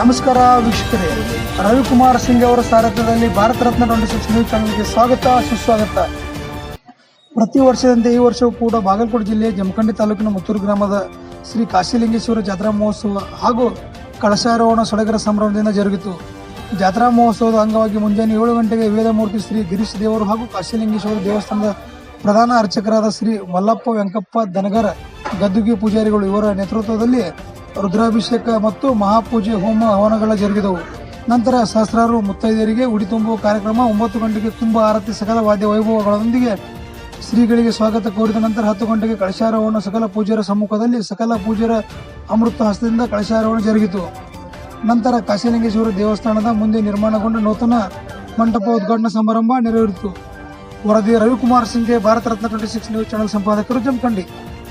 ನಮಸ್ಕಾರ ವೀಕ್ಷಕರೇ. ರವಿಕುಮಾರ್ ಸಿಂಗ್ ಅವರ ಸಾರಥ್ಯದಲ್ಲಿ ಭಾರತ ರತ್ನ ಟ್ವೆಂಟಿ ನ್ಯೂಸ್ ಚಾನಲ್ಗೆ ಸ್ವಾಗತ, ಸುಸ್ವಾಗತ. ಪ್ರತಿ ವರ್ಷದಂತೆ ಈ ವರ್ಷವೂ ಕೂಡ ಬಾಗಲಕೋಟೆ ಜಿಲ್ಲೆಯ ಜಮಖಂಡಿ ತಾಲೂಕಿನ ಮುತ್ತೂರು ಗ್ರಾಮದ ಶ್ರೀ ಕಾಶಿಲಿಂಗೇಶ್ವರ ಜಾತ್ರಾ ಮಹೋತ್ಸವ ಹಾಗೂ ಕಳಶಾರೋಹಣ ಸಡಗರ ಸಂಭ್ರಮದಿಂದ ಜರುಗಿತು. ಜಾತ್ರಾ ಮಹೋತ್ಸವದ ಅಂಗವಾಗಿ ಮುಂಜಾನೆ ಏಳು ಗಂಟೆಗೆ ವೇದಮೂರ್ತಿ ಶ್ರೀ ಗಿರೀಶ್ ದೇವರು ಹಾಗೂ ಕಾಶಿಲಿಂಗೇಶ್ವರ ದೇವಸ್ಥಾನದ ಪ್ರಧಾನ ಅರ್ಚಕರಾದ ಶ್ರೀ ಮಲ್ಲಪ್ಪ ವೆಂಕಪ್ಪ ದನಗರ ಗದ್ದುಗೆ ಪೂಜಾರಿಗಳು ಇವರ ನೇತೃತ್ವದಲ್ಲಿ ರುದ್ರಾಭಿಷೇಕ ಮತ್ತು ಮಹಾಪೂಜೆ ಹೋಮ ಹವನಗಳ ಜರುಗಿದವು. ನಂತರ ಸಹಸ್ರಾರು ಮುತ್ತೈದೆಯರಿಗೆ ಉಡಿ ತುಂಬುವ ಕಾರ್ಯಕ್ರಮ ಒಂಬತ್ತು ಗಂಟೆಗೆ ತುಂಬ ಆರತಿ ಸಕಲ ವಾದ್ಯ ವೈಭವಗಳೊಂದಿಗೆ ಶ್ರೀಗಳಿಗೆ ಸ್ವಾಗತ ಕೋರಿದ ನಂತರ ಹತ್ತು ಗಂಟೆಗೆ ಕಳಶಾರೋಹಣ ಸಕಲ ಪೂಜ್ಯರ ಸಮ್ಮುಖದಲ್ಲಿ ಸಕಲ ಪೂಜ್ಯರ ಅಮೃತ ಹಸ್ತದಿಂದ ಕಳಶಾರೋಹಣ ಜರುಗಿತು. ನಂತರ ಕಾಶಿಲಿಂಗೇಶ್ವರ ದೇವಸ್ಥಾನದ ಮುಂದೆ ನಿರ್ಮಾಣಗೊಂಡ ನೂತನ ಮಂಟಪ ಉದ್ಘಾಟನಾ ಸಮಾರಂಭ ನೆರವೇರಿತು. ವರದಿ Ravikumar ಸಿಂಗ್ಗೆ Bharat Ratna twenty six news channel ಸಂಪಾದಕರು Jamkhandi.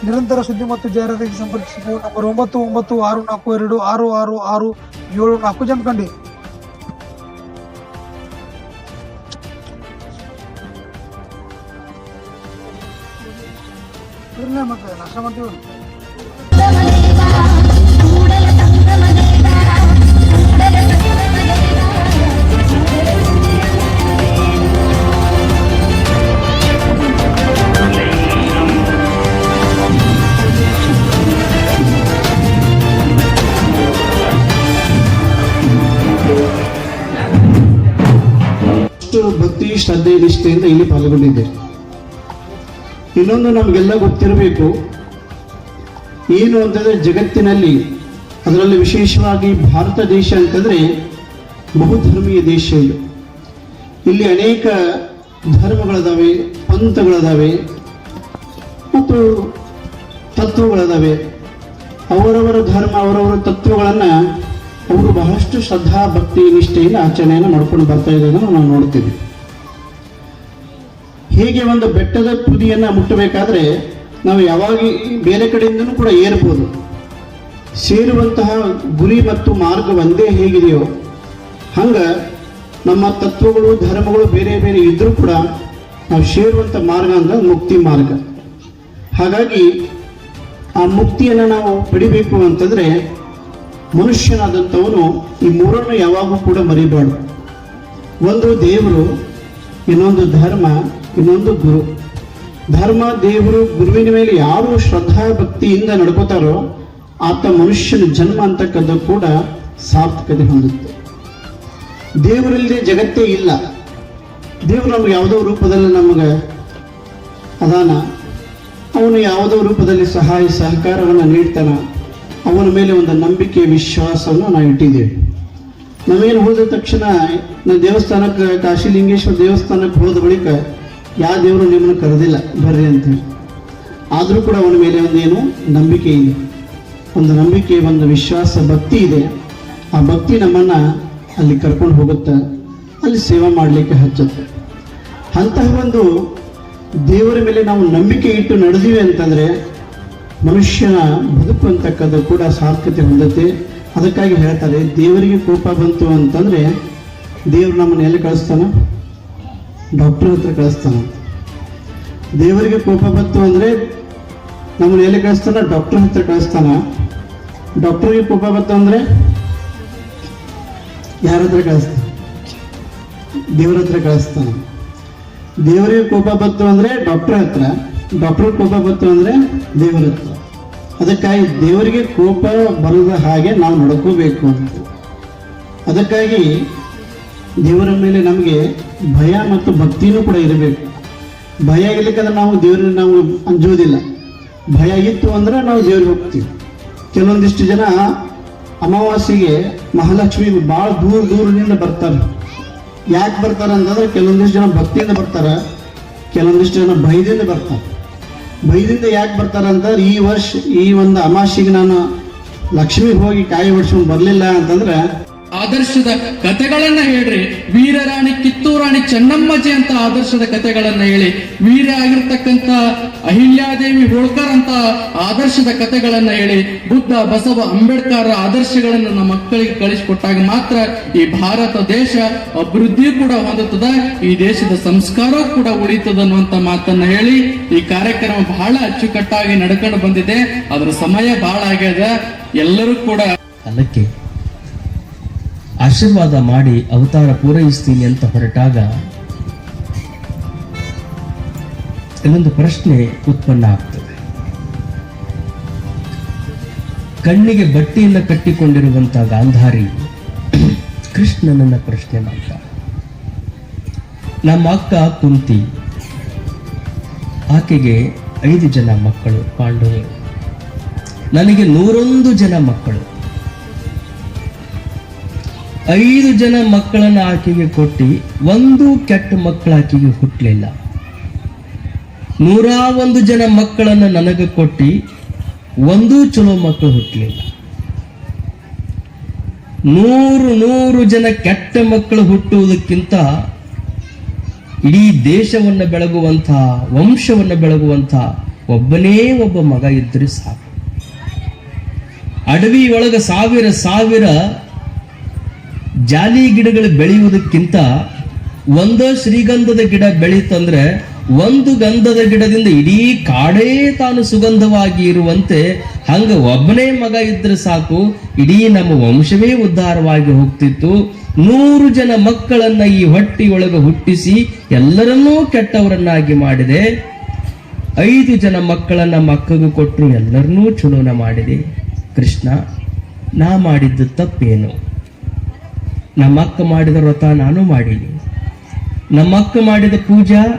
ನಿರಂತರ ಸುದ್ದಿ ಮತ್ತು ಜಾಹೀರಾತಿಗೆ ಸಂಪರ್ಕಿಸಿ ನಂಬರ್ ಒಂಬತ್ತು ಒಂಬತ್ತು, ಆರು, ನಾಲ್ಕು, ಎರಡು, ಆರು ಆರು ಆರು, ಏಳು, ನಾಲ್ಕು ಜಮಖಂಡಿ. ಮತ್ತೆ ನಾಷ್ಟ ಮಾಡ್ತೀವಿ. ಅಷ್ಟು ಭಕ್ತಿ ಶ್ರದ್ಧೆ ನಿಷ್ಠೆಯಿಂದ ಇಲ್ಲಿ ಪಾಲ್ಗೊಂಡಿದ್ದೆ. ಇನ್ನೊಂದು ನಮಗೆಲ್ಲ ಗೊತ್ತಿರಬೇಕು, ಏನು ಅಂತಂದ್ರೆ ಜಗತ್ತಿನಲ್ಲಿ ಅದರಲ್ಲಿ ವಿಶೇಷವಾಗಿ ಭಾರತ ದೇಶ ಅಂತಂದ್ರೆ ಬಹುಧರ್ಮೀಯ ದೇಶ ಇದು. ಇಲ್ಲಿ ಅನೇಕ ಧರ್ಮಗಳದಾವೆ, ಪಂಥಗಳದಾವೆ, ಮತ್ತು ತತ್ವಗಳದಾವೆ. ಅವರವರ ಧರ್ಮ, ಅವರವರ ತತ್ವಗಳನ್ನ ಅವರು ಬಹಳಷ್ಟು ಶ್ರದ್ಧಾ, ಭಕ್ತಿ, ನಿಷ್ಠೆಯಿಂದ ಆಚರಣೆಯನ್ನು ಮಾಡ್ಕೊಂಡು ಬರ್ತಾ ಇರೋದನ್ನು ನಾವು ನೋಡ್ತೀವಿ. ಹೇಗೆ ಒಂದು ಬೆಟ್ಟದ ತುದಿಯನ್ನ ಮುಟ್ಟಬೇಕಾದ್ರೆ ನಾವು ಯಾವಾಗ ಬೇರೆ ಕಡೆಯಿಂದನೂ ಕೂಡ ಏರ್ಬೋದು. ಸೇರುವಂತಹ ಗುರಿ ಮತ್ತು ಮಾರ್ಗ ಒಂದೇ ಹೇಗಿದೆಯೋ, ಹಂಗ ನಮ್ಮ ತತ್ವಗಳು, ಧರ್ಮಗಳು ಬೇರೆ ಬೇರೆ ಇದ್ರೂ ಕೂಡ ನಾವು ಸೇರುವಂಥ ಮಾರ್ಗ ಅಂದ್ರೆ ಮುಕ್ತಿ ಮಾರ್ಗ. ಹಾಗಾಗಿ ಆ ಮುಕ್ತಿಯನ್ನು ನಾವು ಪಡಿಬೇಕು ಅಂತಂದ್ರೆ ಮನುಷ್ಯನಾದಂಥವನು ಈ ಮೂರನ್ನು ಯಾವಾಗೂ ಕೂಡ ಮರಿಬಾರ್ದು ಒಂದು ದೇವರು, ಇನ್ನೊಂದು ಧರ್ಮ, ಇನ್ನೊಂದು ಗುರು. ಧರ್ಮ, ದೇವರು, ಗುರುವಿನ ಮೇಲೆ ಯಾರು ಶ್ರದ್ಧಾ ಭಕ್ತಿಯಿಂದ ನಡ್ಕೋತಾರೋ ಆತ ಮನುಷ್ಯನ ಜನ್ಮ ಅಂತಕ್ಕದ್ದು ಕೂಡ ಸಾರ್ಥಕತೆ ಹೊಂದುತ್ತೆ. ದೇವರಿಲ್ಲದೆ ಜಗತ್ತೇ ಇಲ್ಲ. ದೇವರು ನಮ್ಗೆ ಯಾವುದೋ ರೂಪದಲ್ಲಿ ನಮಗೆ ಅದಾನ. ಅವನು ಯಾವುದೋ ರೂಪದಲ್ಲಿ ಸಹಾಯ, ಸಹಕಾರವನ್ನು ನೀಡ್ತಾನ. ಅವನ ಮೇಲೆ ಒಂದು ನಂಬಿಕೆ ವಿಶ್ವಾಸವನ್ನು ನಾವು ಇಟ್ಟಿದ್ದೇವೆ. ನಾವೇನು ಹೋದ ತಕ್ಷಣ ನಾವು ದೇವಸ್ಥಾನಕ್ಕೆ ಕಾಶಿಲಿಂಗೇಶ್ವರ ದೇವಸ್ಥಾನಕ್ಕೆ ಹೋದ ಬಳಿಕ ಯಾವ ದೇವರು ನಿಮ್ಮನ್ನು ಕರೆದಿಲ್ಲ, ಬರ್ರಿ ಅಂತೇಳಿ. ಆದರೂ ಕೂಡ ಅವನ ಮೇಲೆ ಒಂದೇನು ನಂಬಿಕೆ ಇದೆ. ಒಂದು ನಂಬಿಕೆ, ಒಂದು ವಿಶ್ವಾಸ, ಭಕ್ತಿ ಇದೆ. ಆ ಭಕ್ತಿ ನಮ್ಮನ್ನು ಅಲ್ಲಿ ಕರ್ಕೊಂಡು ಹೋಗುತ್ತೆ, ಅಲ್ಲಿ ಸೇವೆ ಮಾಡಲಿಕ್ಕೆ ಹಚ್ಚುತ್ತೆ. ಅಂತಹ ಒಂದು ದೇವರ ಮೇಲೆ ನಾವು ನಂಬಿಕೆ ಇಟ್ಟು ನಡೆದಿವಿ ಅಂತಂದ್ರೆ ಮನುಷ್ಯನ ಬದುಕು ಅಂತಕ್ಕದ್ದು ಕೂಡ ಸಾರ್ಥಕತೆ ಹೊಂದತ್ತೆ. ಅದಕ್ಕಾಗಿ ಹೇಳ್ತಾರೆ, ದೇವರಿಗೆ ಕೋಪ ಬಂತು ಅಂತಂದರೆ ದೇವರು ನಮ್ಮನ್ನು ಎಲ್ಲಿ ಕಳಿಸ್ತಾನ? ಡಾಕ್ಟರ್ ಹತ್ರ ಕಳಿಸ್ತಾನ. ದೇವರಿಗೆ ಕೋಪ ಬಂತು ಅಂದರೆ ನಮ್ಮನ್ನು ಎಲ್ಲಿ ಕಳಿಸ್ತಾನ? ಡಾಕ್ಟರ್ ಹತ್ರ ಕಳಿಸ್ತಾನ. ಡಾಕ್ಟರ್ಗೆ ಕೋಪ ಬಂತು ಅಂದರೆ ಯಾರ ಹತ್ರ ಕಳಿಸ್ತಾನೆ? ದೇವ್ರ ಹತ್ರ ಕಳಿಸ್ತಾನೆ. ದೇವರಿಗೆ ಕೋಪ ಬಂತು ಅಂದರೆ ಡಾಕ್ಟರ್ ಹತ್ರ. ಡಾಕ್ಟರ್ ಕೋಪ ಬಂತು ಅಂದರೆ ದೇವರ ಹತ್ರ. ಅದಕ್ಕಾಗಿ ದೇವರಿಗೆ ಕೋಪ ಬರದ ಹಾಗೆ ನಾವು ನಡ್ಕೋಬೇಕು. ಅಂತ ಅದಕ್ಕಾಗಿ ದೇವರ ಮೇಲೆ ನಮಗೆ ಭಯ ಮತ್ತು ಭಕ್ತಿನೂ ಕೂಡ ಇರಬೇಕು. ಭಯ ಇರ್ಲಿಕ್ಕಂದ್ರೆ ನಾವು ದೇವರನ್ನ ನಾವು ಅಂಜೋದಿಲ್ಲ ಭಯ ಇತ್ತು ಅಂದ್ರೆ ನಾವು ದೇವ್ರಿಗೆ ಹೋಗ್ತೀವಿ. ಕೆಲವೊಂದಿಷ್ಟು ಜನ ಅಮಾವಾಸ್ಯೆಗೆ ಮಹಾಲಕ್ಷ್ಮಿ ಭಾಳ ದೂರ ದೂರದಿಂದ ಬರ್ತಾರೆ. ಯಾಕೆ ಬರ್ತಾರೆ ಅಂತಂದ್ರೆ ಕೆಲವೊಂದಿಷ್ಟು ಜನ ಭಕ್ತಿಯಿಂದ ಬರ್ತಾರೆ, ಕೆಲವೊಂದಿಷ್ಟು ಜನ ಭಯದಿಂದ ಬರ್ತಾರೆ. ಭಯದಿಂದ ಯಾಕೆ ಬರ್ತಾರೆ ಅಂತಂದ್ರೆ ಈ ವರ್ಷ ಈ ಒಂದು ಅಮಾವಾಸ್ಯೆಗೆ ನಾನು ಲಕ್ಷ್ಮಿಗೆ ಹೋಗಿ ಕಾಯಿ ಹೊಡ್ಸ್ಕೊಂಡು ಬರಲಿಲ್ಲ ಅಂತಂದ್ರೆ ಆದರ್ಶದ ಕತೆಗಳನ್ನ ಹೇಳ್ರಿ. ವೀರರಾಣಿ ಕಿತ್ತೂರಾಣಿ ಚೆನ್ನಮ್ಮಜಿ ಅಂತ ಆದರ್ಶದ ಕಥೆಗಳನ್ನ ಹೇಳಿ, ವೀರ ಆಗಿರ್ತಕ್ಕಂತ ಅಹಿಲ್ಯಾದೇವಿ ಹೋಳ್ಕರ್ ಅಂತ ಆದರ್ಶದ ಕಥೆಗಳನ್ನ ಹೇಳಿ, ಬುದ್ಧ, ಬಸವ, ಅಂಬೇಡ್ಕರ್ ಆದರ್ಶಗಳನ್ನ ನಮ್ಮ ಮಕ್ಕಳಿಗೆ ಕಳಿಸಿಕೊಟ್ಟಾಗ ಮಾತ್ರ ಈ ಭಾರತ ದೇಶ ಅಭಿವೃದ್ಧಿ ಕೂಡ ಹೊಂದುತ್ತದೆ, ಈ ದೇಶದ ಸಂಸ್ಕಾರ ಕೂಡ ಉಳಿತದ ಅನ್ನುವಂತ ಮಾತನ್ನ ಹೇಳಿ, ಈ ಕಾರ್ಯಕ್ರಮ ಬಹಳ ಅಚ್ಚುಕಟ್ಟಾಗಿ ನಡ್ಕೊಂಡು ಬಂದಿದೆ. ಅದರ ಸಮಯ ಬಹಳ ಆಗ್ಯದ. ಎಲ್ಲರೂ ಕೂಡ ಕಾಲಕ್ಕೆ ಆಶೀರ್ವಾದ ಮಾಡಿ ಅವತಾರ ಪೂರೈಸ್ತೀನಿ ಅಂತ ಹೊರಟಾಗ ಇಲ್ಲೊಂದು ಪ್ರಶ್ನೆ ಉತ್ಪನ್ನ ಆಗ್ತದೆ. ಕಣ್ಣಿಗೆ ಬಟ್ಟೆಯಿಂದ ಕಟ್ಟಿಕೊಂಡಿರುವಂತ ಗಾಂಧಾರಿ ಕೃಷ್ಣನನ್ನ ಪ್ರಶ್ನೆ ಮಾಡ್ತಾಳೆ ನಮ್ಮ ಅಕ್ಕ ಕುಂತಿ ಆಕೆಗೆ ಐದು ಜನ ಮಕ್ಕಳು ಪಾಂಡವರು ನನಗೆ ನೂರೊಂದು ಜನ ಮಕ್ಕಳು. ಐದು ಜನ ಮಕ್ಕಳನ್ನ ಆಕೆಗೆ ಕೊಟ್ಟು, ಒಂದು ಕೆಟ್ಟ ಮಕ್ಕಳು ಆಕೆಗೆ ಹುಟ್ಟಲಿಲ್ಲ ನೂರ ಒಂದು ಜನ ಮಕ್ಕಳನ್ನ ನನಗೆ ಕೊಟ್ಟು, ಒಂದೂ ಚಲೋ ಮಕ್ಕಳು ಹುಟ್ಟಲಿಲ್ಲ ನೂರು ನೂರು ಜನ ಕೆಟ್ಟ ಮಕ್ಕಳು ಹುಟ್ಟುವುದಕ್ಕಿಂತ ಇಡೀ ದೇಶವನ್ನು ಬೆಳಗುವಂಥ, ವಂಶವನ್ನು ಬೆಳಗುವಂಥ ಒಬ್ಬನೇ ಒಬ್ಬ ಮಗ ಇದ್ರೆ ಸಾಕು. ಅಡವಿ ಒಳಗ ಸಾವಿರ ಸಾವಿರ ಜಾಲಿ ಗಿಡಗಳು ಬೆಳೆಯುವುದಕ್ಕಿಂತ ಒಂದ ಶ್ರೀಗಂಧದ ಗಿಡ ಬೆಳೀತಂದ್ರೆ ಒಂದು ಗಂಧದ ಗಿಡದಿಂದ ಇಡೀ ಕಾಡೇ ತಾನು ಸುಗಂಧವಾಗಿ ಇರುವಂತೆ ಹಂಗ ಒಬ್ಬನೇ ಮಗ ಇದ್ರೆ ಸಾಕು, ಇಡೀ ನಮ್ಮ ವಂಶವೇ ಉದ್ಧಾರವಾಗಿ ಹೋಗ್ತಿತ್ತು. ನೂರು ಜನ ಮಕ್ಕಳನ್ನ ಈ ಹೊಟ್ಟಿಯೊಳಗೆ ಹುಟ್ಟಿಸಿ ಎಲ್ಲರನ್ನೂ ಕೆಟ್ಟವರನ್ನಾಗಿ ಮಾಡಿದೆ. ಐದು ಜನ ಮಕ್ಕಳನ್ನ ಮಕ್ಕಗೂ ಕೊಟ್ಟರು ಎಲ್ಲರನ್ನೂ ಚುನಾವಣೆ ಮಾಡಿದೆ. ಕೃಷ್ಣ, ನಾ ಮಾಡಿದ್ದು ತಪ್ಪೇನು? ನಮ್ಮ ಅಕ್ಕ ಮಾಡಿದ ವ್ರತ ನಾನು ಮಾಡೀನಿ. ನಮ್ಮಕ್ಕ ಮಾಡಿದ ಪೂಜಾ